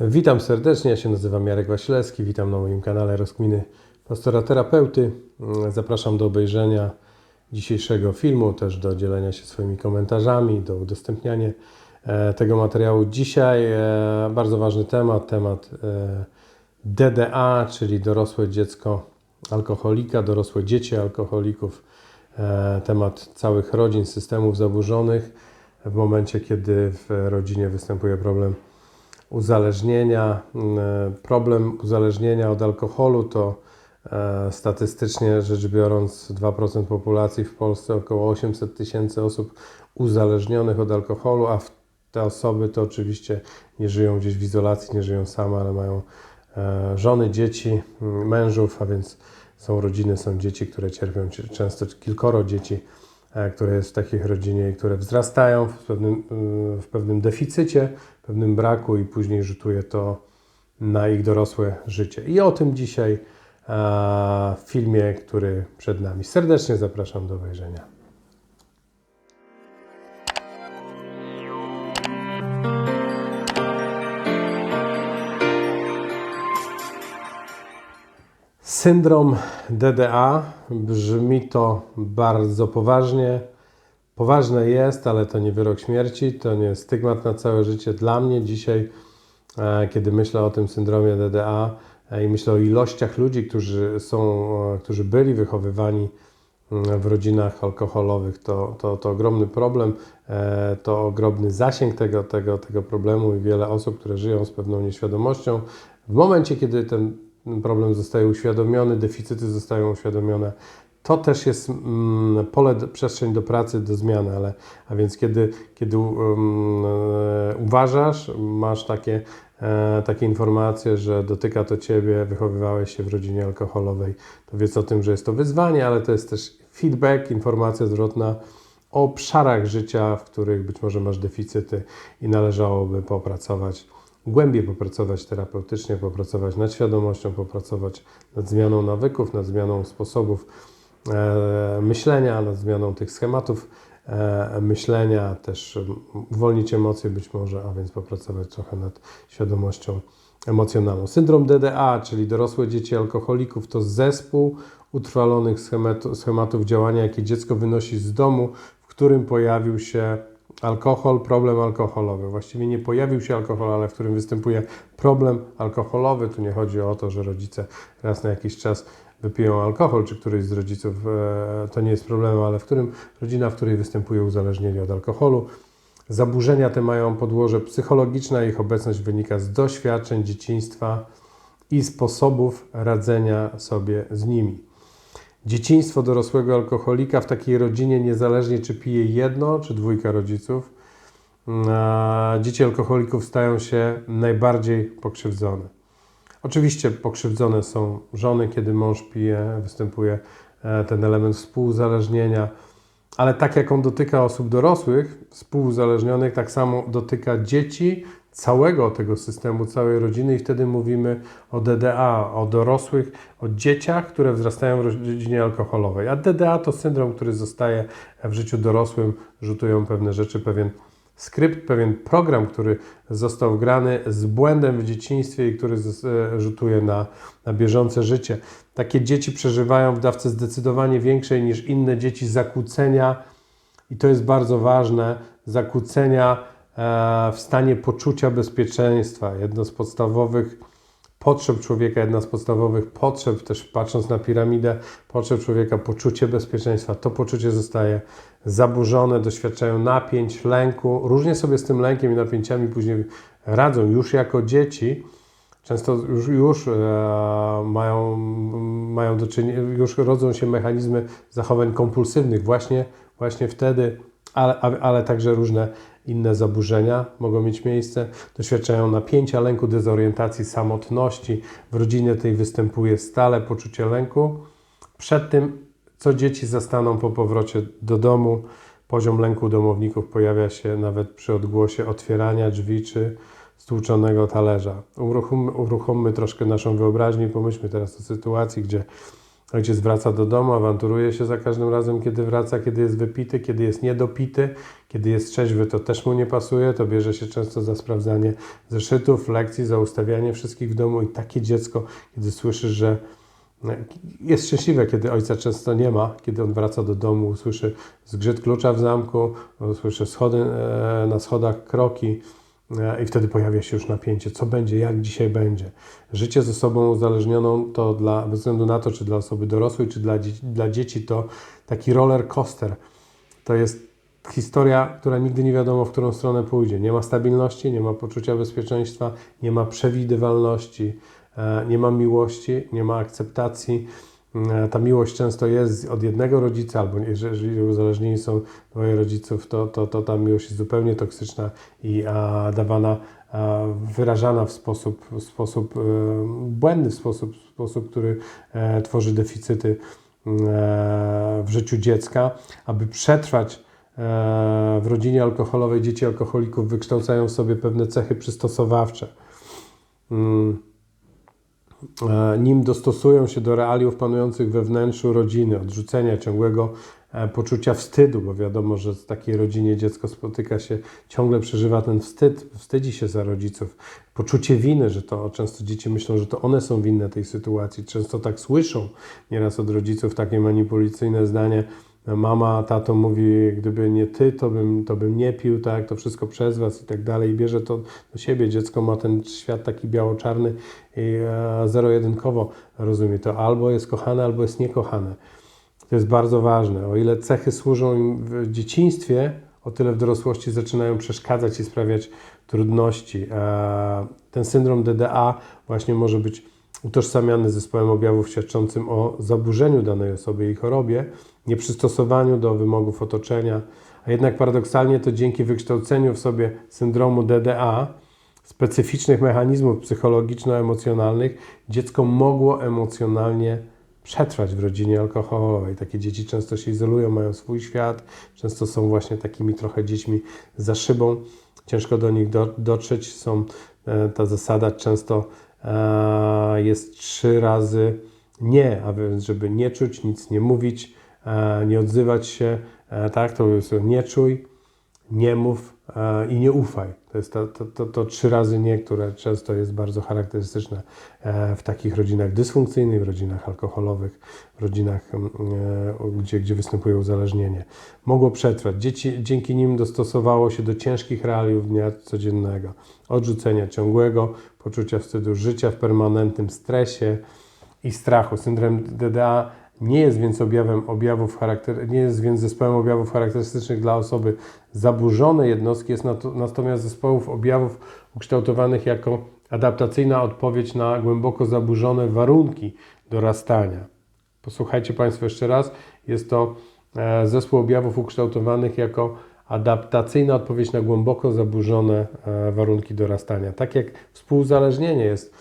Witam serdecznie, ja się nazywam Jarek Wasilewski, witam na moim kanale Rozkminy Pastora Terapeuty. Zapraszam do obejrzenia dzisiejszego filmu, też do dzielenia się swoimi komentarzami, do udostępniania e, tego materiału. Dzisiaj e, bardzo ważny temat, temat e, DDA, czyli dorosłe dziecko alkoholika, dorosłe dzieci alkoholików, temat całych rodzin, systemów zaburzonych w momencie, kiedy w rodzinie występuje problem uzależnienia. Mm, problem uzależnienia od alkoholu to e, statystycznie rzecz biorąc 2% populacji w Polsce, około 800 tysięcy osób uzależnionych od alkoholu, a te osoby to oczywiście nie żyją gdzieś w izolacji, nie żyją same, ale mają e, żony, dzieci, mm, mężów, a więc są rodziny, są dzieci, które cierpią, często kilkoro dzieci, które jest w takiej rodzinie i które wzrastają w pewnym, w pewnym deficycie, pewnym braku i później rzutuje to na ich dorosłe życie. I o tym dzisiaj w filmie, który przed nami. Serdecznie zapraszam do obejrzenia. Syndrom DDA brzmi to bardzo poważnie, Poważne jest, ale to nie wyrok śmierci, to nie stygmat na całe życie. Dla mnie dzisiaj, e, kiedy myślę o tym syndromie DDA e, i myślę o ilościach ludzi, którzy, są, e, którzy byli wychowywani mm, w rodzinach alkoholowych, to, to, to ogromny problem, to ogromny zasięg tego, tego, tego problemu i wiele osób, które żyją z pewną nieświadomością. W momencie, kiedy ten problem zostaje uświadomiony, deficyty zostają uświadomione, to też jest mm, pole, przestrzeń do pracy, do zmiany, ale, a więc kiedy, kiedy um, uważasz, masz takie, e, takie informacje, że dotyka to Ciebie, wychowywałeś się w rodzinie alkoholowej, to wiedz o tym, że jest to wyzwanie, ale to jest też feedback, informacja zwrotna o obszarach życia, w których być może masz deficyty i należałoby popracować głębiej popracować terapeutycznie, popracować nad świadomością, popracować nad zmianą nawyków, nad zmianą sposobów E, myślenia, nad zmianą tych schematów e, myślenia, też uwolnić emocje być może, a więc popracować trochę nad świadomością emocjonalną. Syndrom DDA, czyli dorosłe dzieci alkoholików, to zespół utrwalonych schematów działania, jakie dziecko wynosi z domu, w którym pojawił się alkohol, problem alkoholowy. Właściwie nie pojawił się alkohol, ale w którym występuje problem alkoholowy. Tu nie chodzi o to, że rodzice raz na jakiś czas wypiją alkohol, czy któryś z rodziców, e, to nie jest problem, ale w którym rodzina, w której występuje uzależnienie od alkoholu. Zaburzenia te mają podłoże psychologiczne, ich obecność wynika z doświadczeń dzieciństwa i sposobów radzenia sobie z nimi. Dzieciństwo dorosłego alkoholika w takiej rodzinie, niezależnie czy pije jedno czy dwójka rodziców, dzieci alkoholików stają się najbardziej pokrzywdzone. Oczywiście pokrzywdzone są żony, kiedy mąż pije, występuje e, ten element współuzależnienia, ale tak jak on dotyka osób dorosłych, współuzależnionych, tak samo dotyka dzieci, całego tego systemu, całej rodziny i wtedy mówimy o DDA, o dorosłych, o dzieciach, które wzrastają w rodzinie alkoholowej. A DDA to syndrom, który zostaje w życiu dorosłym, rzutują pewne rzeczy, pewien skrypt, pewien program, który został grany z błędem w dzieciństwie i który e, rzutuje na, na bieżące życie. Takie dzieci przeżywają w dawce zdecydowanie większej niż inne dzieci zakłócenia, i to jest bardzo ważne, zakłócenia w stanie poczucia bezpieczeństwa. Jedno z podstawowych potrzeb człowieka, jedna z podstawowych potrzeb, też patrząc na piramidę potrzeb człowieka, poczucie bezpieczeństwa. To poczucie zostaje zaburzone, doświadczają napięć, lęku. Różnie sobie z tym lękiem i napięciami później radzą już jako dzieci. Często już, już e, mają, mają do czynienia, już rodzą się mechanizmy zachowań kompulsywnych właśnie, właśnie wtedy, ale, ale także różne inne zaburzenia mogą mieć miejsce, doświadczają napięcia, lęku, dezorientacji, samotności. W rodzinie tej występuje stale poczucie lęku. Przed tym, co dzieci zastaną po powrocie do domu, poziom lęku domowników pojawia się nawet przy odgłosie otwierania drzwi czy stłuczonego talerza. Uruchommy, uruchommy troszkę naszą wyobraźnię i pomyślmy teraz o sytuacji, gdzie Ojciec wraca do domu, awanturuje się za każdym razem, kiedy wraca, kiedy jest wypity, kiedy jest niedopity, kiedy jest trzeźwy, to też mu nie pasuje, to bierze się często za sprawdzanie zeszytów, lekcji, za ustawianie wszystkich w domu i takie dziecko, kiedy słyszy, że no, jest szczęśliwe, kiedy ojca często nie ma, kiedy on wraca do domu, usłyszy zgrzyt klucza w zamku, usłyszy schody, e, na schodach kroki e, i wtedy pojawia się już napięcie. Co będzie, jak dzisiaj będzie. Życie z osobą uzależnioną to dla, bez względu na to, czy dla osoby dorosłej, czy dla, dla dzieci, to taki roller coaster. To jest historia, która nigdy nie wiadomo, w którą stronę pójdzie. Nie ma stabilności, nie ma poczucia bezpieczeństwa, nie ma przewidywalności. E, nie ma miłości, nie ma akceptacji. E, ta miłość często jest od jednego rodzica, albo jeżeli uzależnieni są dwoje rodziców, to, to, to ta miłość jest zupełnie toksyczna i a, dawana, a, wyrażana w sposób, w sposób e, błędny, w sposób, w sposób który e, tworzy deficyty e, w życiu dziecka. Aby przetrwać e, w rodzinie alkoholowej, dzieci alkoholików wykształcają w sobie pewne cechy przystosowawcze. Mm nim dostosują się do realiów panujących we wnętrzu rodziny, odrzucenia ciągłego e, poczucia wstydu, bo wiadomo, że w takiej rodzinie dziecko spotyka się, ciągle przeżywa ten wstyd, wstydzi się za rodziców, poczucie winy, że to często dzieci myślą, że to one są winne tej sytuacji, często tak słyszą nieraz od rodziców takie manipulacyjne zdanie, mama, tato mówi, gdyby nie ty, to bym, to bym nie pił, tak, to wszystko przez was i tak dalej. Bierze to do siebie. Dziecko ma ten świat taki biało-czarny i e, zero-jedynkowo rozumie to. Albo jest kochane, albo jest niekochane. To jest bardzo ważne. O ile cechy służą im w dzieciństwie, o tyle w dorosłości zaczynają przeszkadzać i sprawiać trudności. E, ten syndrom DDA właśnie może być utożsamiany z zespołem objawów świadczącym o zaburzeniu danej osoby i chorobie, nieprzystosowaniu do wymogów otoczenia, a jednak paradoksalnie to dzięki wykształceniu w sobie syndromu DDA, specyficznych mechanizmów psychologiczno-emocjonalnych, dziecko mogło emocjonalnie przetrwać w rodzinie alkoholowej. Takie dzieci często się izolują, mają swój świat, często są właśnie takimi trochę dziećmi za szybą, ciężko do nich do, dotrzeć. Są, e, ta zasada często e, jest trzy razy nie, a więc żeby nie czuć, nic nie mówić, nie odzywać się, e, tak, to jest nie czuj, nie mów e, i nie ufaj. To jest to, to, to, to, trzy razy nie, które często jest bardzo charakterystyczne w takich rodzinach dysfunkcyjnych, w rodzinach alkoholowych, w rodzinach, gdzie, gdzie występuje uzależnienie. Mogło przetrwać. Dzieci, dzięki nim dostosowało się do ciężkich realiów dnia codziennego. Odrzucenia ciągłego, poczucia wstydu, życia w permanentnym stresie i strachu. Syndrom DDA nie jest więc objawem objawów charakter, nie jest więc zespołem objawów charakterystycznych dla osoby zaburzonej jednostki, jest natomiast zespołów objawów ukształtowanych jako adaptacyjna odpowiedź na głęboko zaburzone warunki dorastania. Posłuchajcie Państwo jeszcze raz. Jest to e, zespół objawów ukształtowanych jako adaptacyjna odpowiedź na głęboko zaburzone e, warunki dorastania. Tak jak współzależnienie jest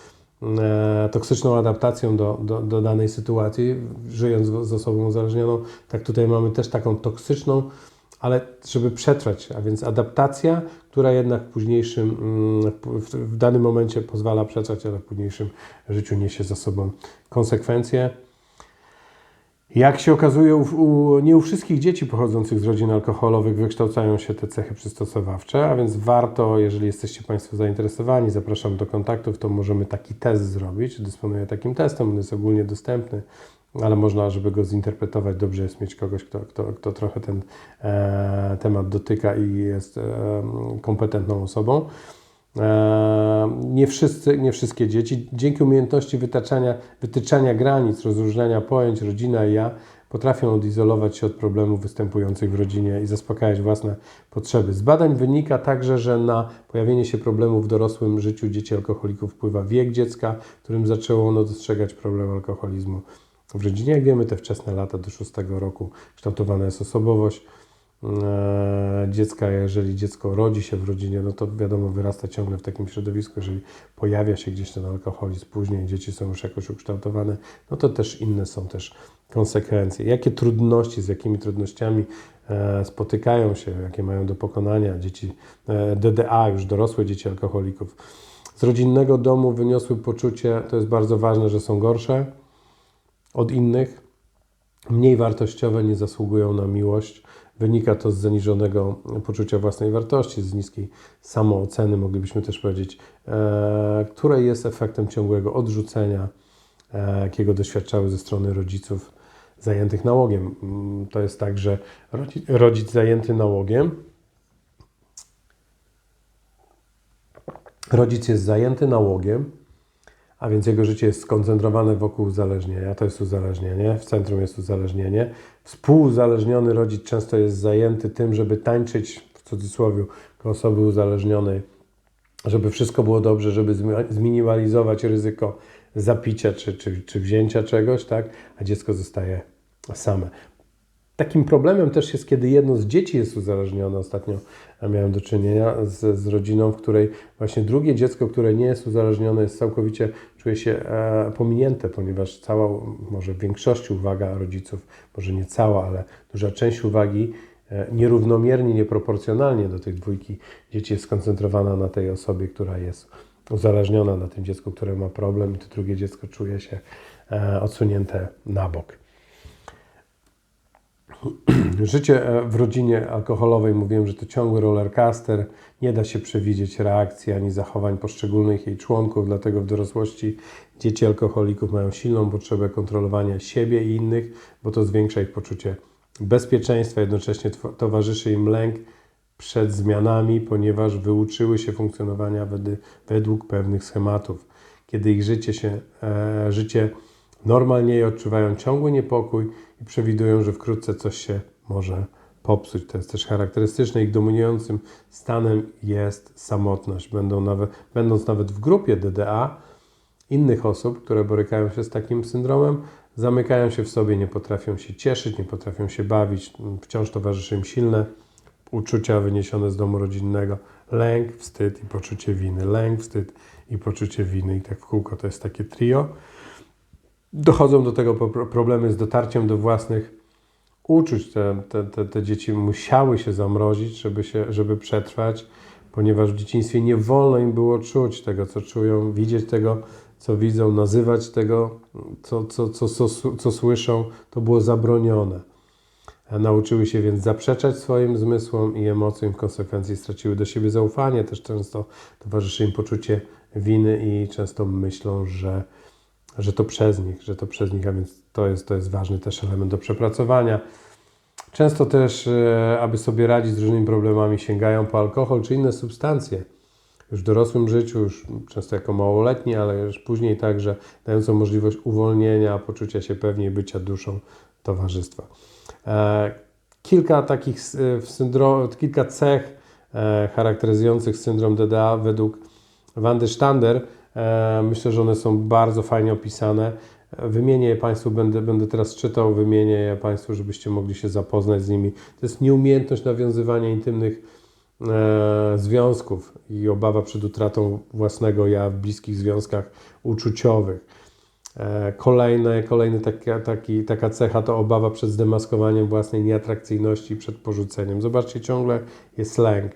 toksyczną adaptacją do, do, do danej sytuacji, żyjąc z osobą uzależnioną, tak tutaj mamy też taką toksyczną, ale żeby przetrwać, a więc adaptacja, która jednak w późniejszym, mm, w danym momencie pozwala przetrwać, ale w późniejszym życiu niesie za sobą konsekwencje. Jak się okazuje, u, nie u wszystkich dzieci pochodzących z rodzin alkoholowych wykształcają się te cechy przystosowawcze, a więc warto, jeżeli jesteście Państwo zainteresowani, zapraszam do kontaktów, to możemy taki test zrobić. Dysponuję takim testem, on jest ogólnie dostępny, ale można, żeby go zinterpretować, dobrze jest mieć kogoś, kto, kto, kto trochę ten e, temat dotyka i jest e, kompetentną osobą. E, nie, wszyscy, nie wszystkie dzieci, dzięki umiejętności wytaczania, wytyczania granic, rozróżniania pojęć rodzina i ja, potrafią odizolować się od problemów występujących w rodzinie i zaspokajać własne potrzeby. Z badań wynika także, że na pojawienie się problemów w dorosłym życiu dzieci alkoholików wpływa wiek dziecka, którym zaczęło ono dostrzegać problem alkoholizmu. W rodzinie, jak wiemy, te wczesne lata do szóstego roku kształtowana jest osobowość. E, dziecka, jeżeli dziecko rodzi się w rodzinie, no to wiadomo, wyrasta ciągle w takim środowisku, jeżeli pojawia się gdzieś ten alkoholizm, później dzieci są już jakoś ukształtowane, no to też inne są też konsekwencje. Jakie trudności, z jakimi trudnościami e, spotykają się, jakie mają do pokonania dzieci e, DDA, już dorosłe dzieci alkoholików. Z rodzinnego domu wyniosły poczucie, to jest bardzo ważne, że są gorsze, od innych, mniej wartościowe, nie zasługują na miłość. Wynika to z zaniżonego poczucia własnej wartości, z niskiej samooceny, moglibyśmy też powiedzieć, e, które jest efektem ciągłego odrzucenia, e, jakiego doświadczały ze strony rodziców zajętych nałogiem. Mm, To jest tak, że rodzic, rodzic zajęty nałogiem, rodzic jest zajęty nałogiem, a więc jego życie jest skoncentrowane wokół uzależnienia. To jest uzależnienie, w centrum jest uzależnienie. Współuzależniony rodzic często jest zajęty tym, żeby tańczyć, w cudzysłowie, osoby uzależnionej, żeby wszystko było dobrze, żeby zmi- zminimalizować ryzyko zapicia czy, czy, czy wzięcia czegoś, tak? a dziecko zostaje same. Takim problemem też jest, kiedy jedno z dzieci jest uzależnione. Ostatnio miałem do czynienia z, z rodziną, w której właśnie drugie dziecko, które nie jest uzależnione, jest całkowicie, czuje się e, pominięte, ponieważ cała, może w większości uwaga rodziców, może nie cała, ale duża część uwagi e, nierównomiernie, nieproporcjonalnie do tych dwójki dzieci jest skoncentrowana na tej osobie, która jest uzależniona, na tym dziecku, które ma problem i to drugie dziecko czuje się e, odsunięte na bok. Życie e, w rodzinie alkoholowej, mówiłem, że to ciągły rollercaster, nie da się przewidzieć reakcji ani zachowań poszczególnych jej członków, dlatego w dorosłości dzieci alkoholików mają silną potrzebę kontrolowania siebie i innych, bo to zwiększa ich poczucie bezpieczeństwa, jednocześnie towarzyszy im lęk przed zmianami, ponieważ wyuczyły się funkcjonowania według pewnych schematów. Kiedy ich życie się, e, życie normalnieje, odczuwają ciągły niepokój i przewidują, że wkrótce coś się może popsuć. To jest też charakterystyczne. Ich dominującym stanem jest samotność. Będą nawet, będąc nawet w grupie DDA, innych osób, które borykają się z takim syndromem, zamykają się w sobie, nie potrafią się cieszyć, nie potrafią się bawić. Wciąż towarzyszy im silne uczucia wyniesione z domu rodzinnego. Lęk, wstyd i poczucie winy. Lęk, wstyd i poczucie winy. I tak w kółko to jest takie trio. Dochodzą do tego problemy z dotarciem do własnych uczuć. Te, te, te, dzieci musiały się zamrozić, żeby, się, żeby przetrwać, ponieważ w dzieciństwie nie wolno im było czuć tego, co czują, widzieć tego, co widzą, nazywać tego, co, co, co, co, co słyszą. To było zabronione. Nauczyły się więc zaprzeczać swoim zmysłom i emocjom, w konsekwencji straciły do siebie zaufanie. Też często towarzyszy im poczucie winy i często myślą, że, że to przez nich, że to przez nich, a więc to jest, to jest ważny też element do przepracowania. Często też, e, aby sobie radzić z różnymi problemami, sięgają po alkohol czy inne substancje. Już w dorosłym życiu, już często jako małoletni, ale już później także dającą możliwość uwolnienia, poczucia się pewniej, bycia duszą towarzystwa. E, Kilka takich e, kilka cech charakteryzujących syndrom DDA według Wandy Sztander. E, Myślę, że one są bardzo fajnie opisane. E, Wymienię je Państwu, będę, będę teraz czytał, wymienię je Państwu, żebyście mogli się zapoznać z nimi. To jest nieumiejętność nawiązywania intymnych e, związków i obawa przed utratą własnego ja w bliskich związkach uczuciowych. E, Kolejne, kolejny taki, taka cecha to obawa przed zdemaskowaniem własnej nieatrakcyjności i przed porzuceniem. Zobaczcie, ciągle jest lęk.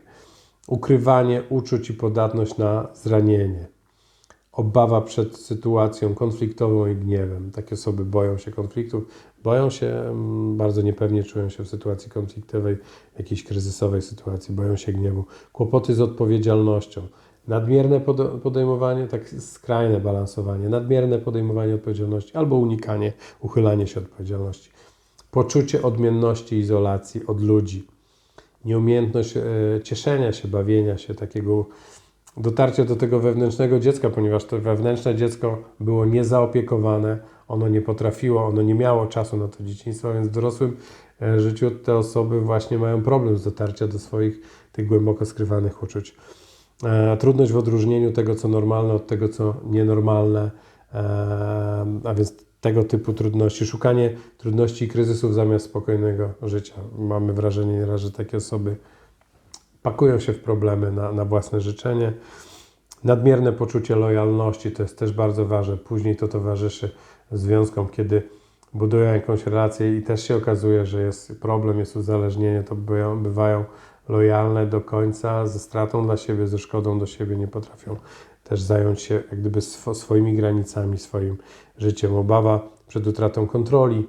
Ukrywanie uczuć i podatność na zranienie. Obawa przed sytuacją konfliktową i gniewem. Takie osoby boją się konfliktów, boją się, mm, bardzo niepewnie czują się w sytuacji konfliktowej, jakiejś kryzysowej sytuacji, boją się gniewu. Kłopoty z odpowiedzialnością. Nadmierne podejmowanie, tak skrajne balansowanie, nadmierne podejmowanie odpowiedzialności albo unikanie, uchylanie się od odpowiedzialności. Poczucie odmienności, izolacji od ludzi. Nieumiejętność e, cieszenia się, bawienia się, takiego dotarcia do tego wewnętrznego dziecka, ponieważ to wewnętrzne dziecko było niezaopiekowane, ono nie potrafiło, ono nie miało czasu na to dzieciństwo, więc w dorosłym e, życiu te osoby właśnie mają problem z dotarcia do swoich tych głęboko skrywanych uczuć. E, trudność w odróżnieniu tego, co normalne, od tego, co nienormalne, e, a więc tego typu trudności, szukanie trudności i kryzysów zamiast spokojnego życia. Mamy wrażenie nieraz, że takie osoby pakują się w problemy na, na własne życzenie. Nadmierne poczucie lojalności to jest też bardzo ważne. Później to towarzyszy związkom, kiedy budują jakąś relację i też się okazuje, że jest problem, jest uzależnienie, to bywają, bywają lojalne do końca, ze stratą dla siebie, ze szkodą do siebie, nie potrafią też zająć się jak gdyby swo, swoimi granicami, swoim życiem. Obawa przed utratą kontroli,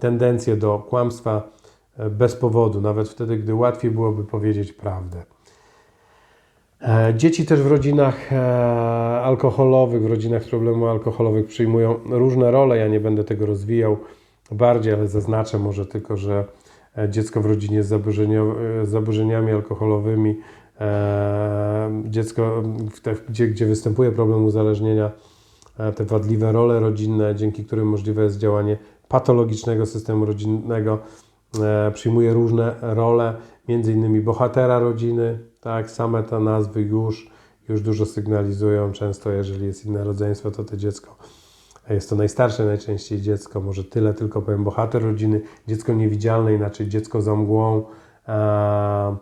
tendencje do kłamstwa bez powodu, nawet wtedy, gdy łatwiej byłoby powiedzieć prawdę. E, Dzieci też w rodzinach e, alkoholowych, w rodzinach z problemu alkoholowych przyjmują różne role. Ja nie będę tego rozwijał bardziej, ale zaznaczę może tylko, że e, dziecko w rodzinie z, zaburzeniami alkoholowymi, dziecko, gdzie, gdzie występuje problem uzależnienia, te wadliwe role rodzinne, dzięki którym możliwe jest działanie patologicznego systemu rodzinnego, przyjmuje różne role, między innymi bohatera rodziny, tak, same te nazwy już, już dużo sygnalizują, często jeżeli jest inne rodzeństwo, to to dziecko, jest to najstarsze najczęściej dziecko, może tyle tylko powiem, bohater rodziny, dziecko niewidzialne, inaczej dziecko za mgłą, e,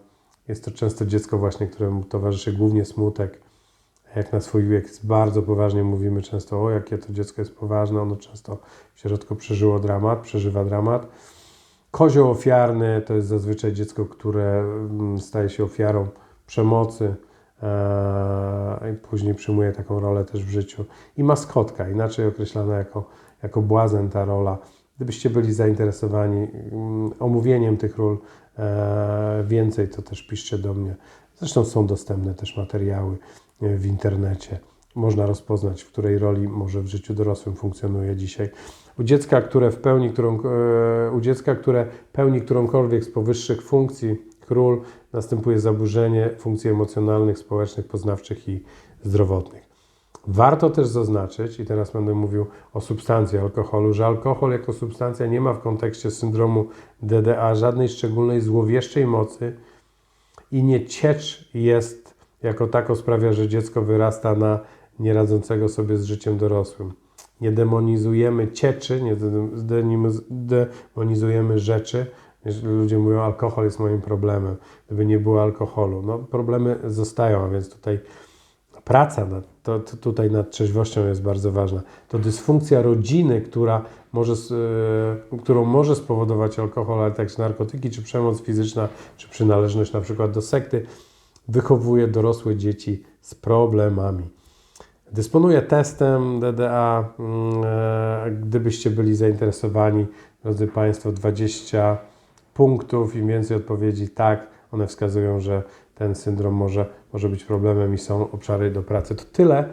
jest to często dziecko właśnie, któremu towarzyszy głównie smutek, jak na swój wiek bardzo poważnie mówimy często, o jakie to dziecko jest poważne, ono często w środku przeżyło dramat, przeżywa dramat. Kozioł ofiarny to jest zazwyczaj dziecko, które mm, staje się ofiarą przemocy e, i później przyjmuje taką rolę też w życiu. I maskotka, inaczej określana jako, jako błazen ta rola. Gdybyście byli zainteresowani mm, omówieniem tych ról e, więcej, to też piszcie do mnie. Zresztą są dostępne też materiały e, w internecie. Można rozpoznać, w której roli może w życiu dorosłym funkcjonuje dzisiaj. U dziecka, które w pełni, którą, e, u dziecka, które pełni którąkolwiek z powyższych funkcji, król, następuje zaburzenie funkcji emocjonalnych, społecznych, poznawczych i zdrowotnych. Warto też zaznaczyć, i teraz będę mówił o substancji alkoholu, że alkohol jako substancja nie ma w kontekście syndromu DDA żadnej szczególnej złowieszczej mocy i nie ciecz jest jako tako sprawia, że dziecko wyrasta na nieradzącego sobie z życiem dorosłym. Nie demonizujemy cieczy, nie demonizujemy rzeczy. Ludzie mówią, alkohol jest moim problemem. Gdyby nie było alkoholu, no problemy zostają, a więc tutaj praca nad, to, to tutaj nad trzeźwością jest bardzo ważna. To dysfunkcja rodziny, która może, e, którą może spowodować alkohol, ale także narkotyki, czy przemoc fizyczna, czy przynależność na przykład do sekty, wychowuje dorosłe dzieci z problemami. Dysponuję testem DDA. mm, e, Gdybyście byli zainteresowani, drodzy Państwo, 20 punktów, im więcej odpowiedzi tak, one wskazują, że ten syndrom może, może być problemem i są obszary do pracy. To tyle.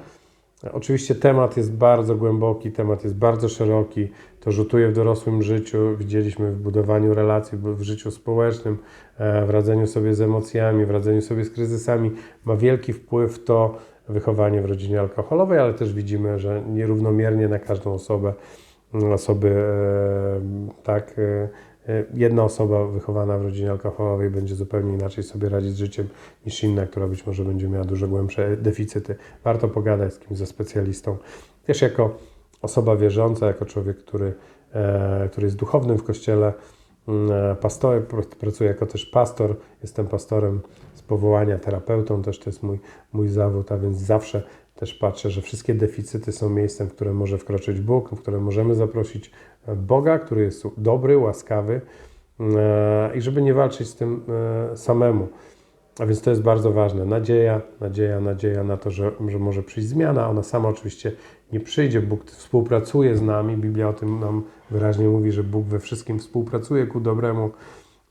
Oczywiście temat jest bardzo głęboki, temat jest bardzo szeroki. To rzutuje w dorosłym życiu. Widzieliśmy w budowaniu relacji, w życiu społecznym, e, w radzeniu sobie z emocjami, w radzeniu sobie z kryzysami. Ma wielki wpływ to wychowanie w rodzinie alkoholowej, ale też widzimy, że nierównomiernie na każdą osobę, mm, osoby, e, tak, e, e, jedna osoba wychowana w rodzinie alkoholowej będzie zupełnie inaczej sobie radzić z życiem niż inna, która być może będzie miała dużo głębsze deficyty. Warto pogadać z kimś, ze specjalistą. Też jako osoba wierząca, jako człowiek, który, który jest duchownym w kościele, mm, pastor, pr- pracuję jako też pastor, jestem pastorem powołania, terapeutą, też to jest mój, mój zawód, a więc zawsze też patrzę, że wszystkie deficyty są miejscem, w które może wkroczyć Bóg, w które możemy zaprosić e, Boga, który jest dobry, łaskawy e, i żeby nie walczyć z tym e, samemu. A więc to jest bardzo ważne. Nadzieja, nadzieja, nadzieja na to, że, że może przyjść zmiana. Ona sama oczywiście nie przyjdzie. Bóg współpracuje z nami. Biblia o tym nam wyraźnie mówi, że Bóg we wszystkim współpracuje ku dobremu.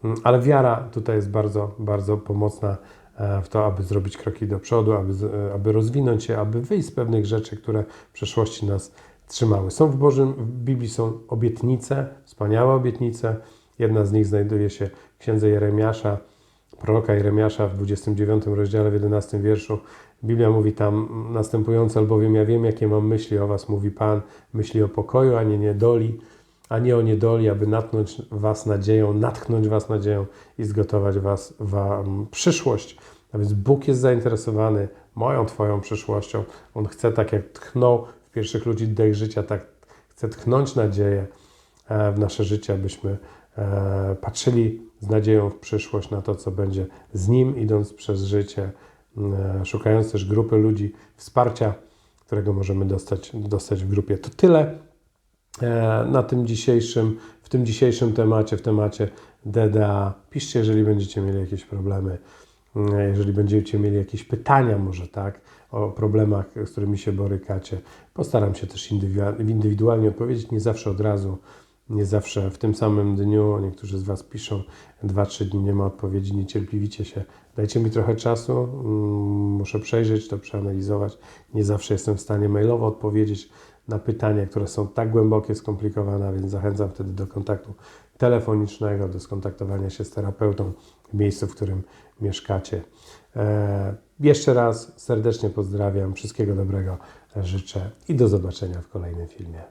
Mm, Ale wiara tutaj jest bardzo, bardzo pomocna e, w to, aby zrobić kroki do przodu, aby, e, aby rozwinąć się, aby wyjść z pewnych rzeczy, które w przeszłości nas trzymały. Są w Bożym, w Biblii są obietnice, wspaniałe obietnice. Jedna z nich znajduje się w księdze Jeremiasza, proroka Jeremiasza w 29 rozdziale, w 11 wierszu. Biblia mówi tam następująco, albowiem ja wiem, jakie mam myśli o was, mówi Pan, myśli o pokoju, a nie niedoli, a nie o niedoli, aby natchnąć was nadzieją, natchnąć was nadzieją i zgotować was wam przyszłość. A więc Bóg jest zainteresowany moją, Twoją przyszłością. On chce, tak jak tchnął w pierwszych ludzi dech życia, tak chce tchnąć nadzieję e, w nasze życie, abyśmy e, patrzyli z nadzieją w przyszłość na to, co będzie z Nim, idąc przez życie, e, szukając też grupy ludzi, wsparcia, którego możemy dostać, dostać w grupie. To tyle na tym dzisiejszym, w tym dzisiejszym temacie, w temacie DDA. Piszcie, jeżeli będziecie mieli jakieś problemy. Mm, Jeżeli będziecie mieli jakieś pytania, może tak, o problemach, z którymi się borykacie, postaram się też indywidua- indywidualnie odpowiedzieć, nie zawsze od razu, nie zawsze w tym samym dniu. Niektórzy z Was piszą, 2-3 dni nie ma odpowiedzi, niecierpliwicie się. Dajcie mi trochę czasu, mm, muszę przejrzeć to, przeanalizować. Nie zawsze jestem w stanie mailowo odpowiedzieć na pytania, które są tak głębokie, skomplikowane, więc zachęcam wtedy do kontaktu telefonicznego, do skontaktowania się z terapeutą w miejscu, w którym mieszkacie. E, jeszcze raz serdecznie pozdrawiam, wszystkiego dobrego życzę i do zobaczenia w kolejnym filmie.